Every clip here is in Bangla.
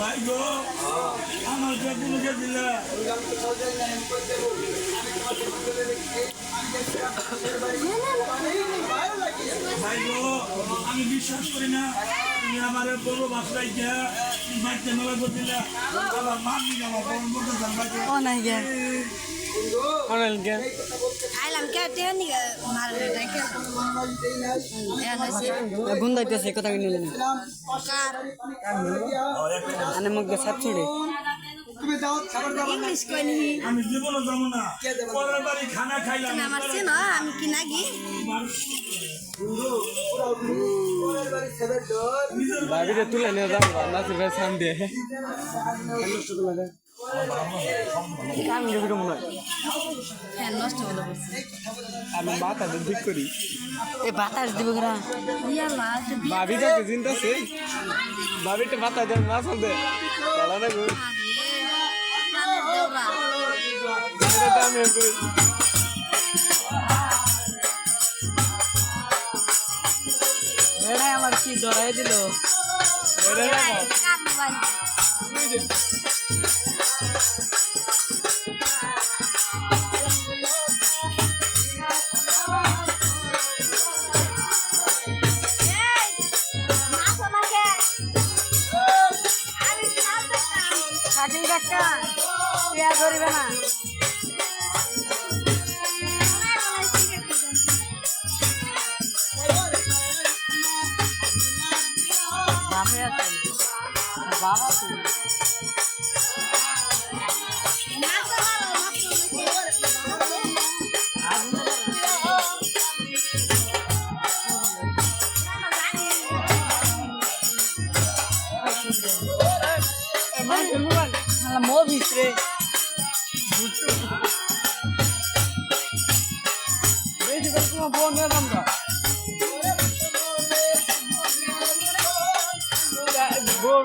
ভাই গো আমার বেগুনকে দিলে। ভাই গো আমি বিশ্বাস করি না তুমি আমার বড় বাসায় গিয়া বাড়িতে মেলা মান নিয়ে আমার বড় মতো জানবাকে অনাই গে অনাই গে আইলাম কে টেন নিগে মার ডাকে এন হইছে গুন্দাইতেছে কথা কিনে জানি আনে মুখ দিয়ে সাত ছুড়ে। ইংলিশ কইনি। আমি জীবনে যাব না। পরের বাড়ি খানা খাইলাম। তুমি আমার চিনো আমি কি নাগি নিজের তুলে নিয়ে যাব দিয়ে। আমি দেখি মনে হয় ফ্যান নষ্ট হলো আমি বাতাস ঠিক করি এ বাতাস দিব চিন্তাছে ভাবিটা বাতাস দেন না চলতে চলা না গো আমি কই আমার কি ধরাই দিল কাটিং কাটটা পেঁয়াজ ধরিবে না বাবা তো শালা মুভিস রে বেশি করে তোমার বোন নিয়ে আমরা বোন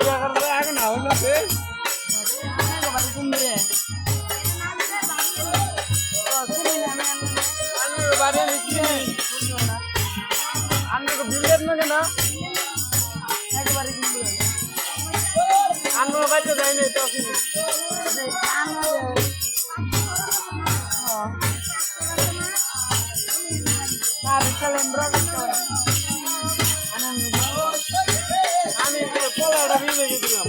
আগে না হলো বেশ তুমি রে বাড়িতে যাই না তো আমি পোলাটা বিলে গেছিলাম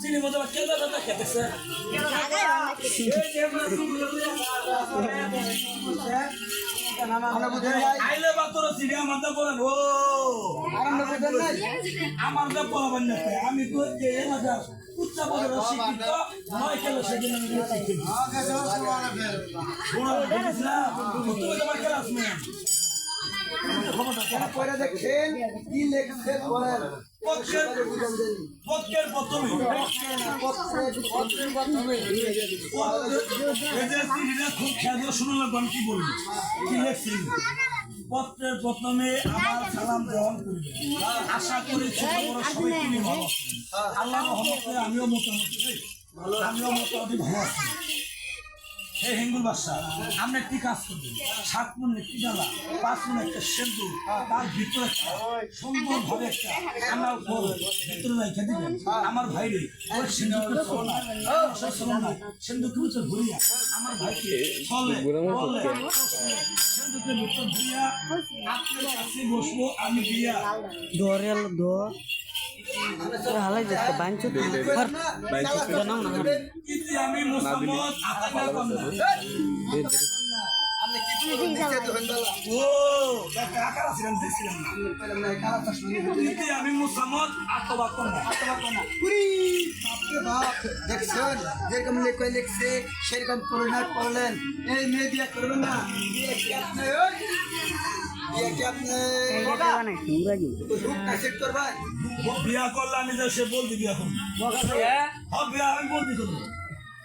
চিনি মতো চিনি মতো কেদা দাদা খেতেছে। আইলে বা তোর চিনি আমার দা বলেন ও আমার দা বলবেন না আমি তো যে এলাকার উচ্চ পদের শিক্ষিত নয় কেন সেদিন আমি শিক্ষিত তুমি তোমার ক্লাসমেট পরে দেখেন কি লেখছে বলেন। পক্ষের পক্ষের প্রথমে। খুব খেয়াল কি বলব? কি পত্রের প্রথমে আমার সালাম গ্রহণ আশা করি ছোট বড় সবাই তিনি ভালো আল্লাহ রহমতে আমিও মোটামুটি আমিও মোটামুটি ভালো আছি। এই হেঙ্গুল বাসা আপনি একটি কাজ করবেন সাত মন একটি ডালা পাঁচ মন একটা সেন্দু তার ভিতরে সুন্দর ভাবে একটা আমার উপর ভিতরে রেখে দিবেন। আমার ভাইরে ওই সিন্ধুকে চলো না সে চলো সিন্ধুকে ভিতরে ঘুরিয়া আমার ভাইকে চলে বলে সিন্ধুকে ভিতরে ঘুরিয়া আপনার কাছে বসবো আমি দিয়া দরে আলো দ হালাই যাচ্ছে বাঞ্চু বাঞ্চু নাম না। আপনি কি কারা ছিলেন দেখছিলাম আমি মুসামত দেখছেন? যেরকম লেখে লিখছে সেরকম পরিণাম করলেন। এই মেয়ে বিয়ে করবেন না। বিয়া করলে আমি সে বল বিয়া করব। হ্যাঁ, বিয়া? আমি বল করব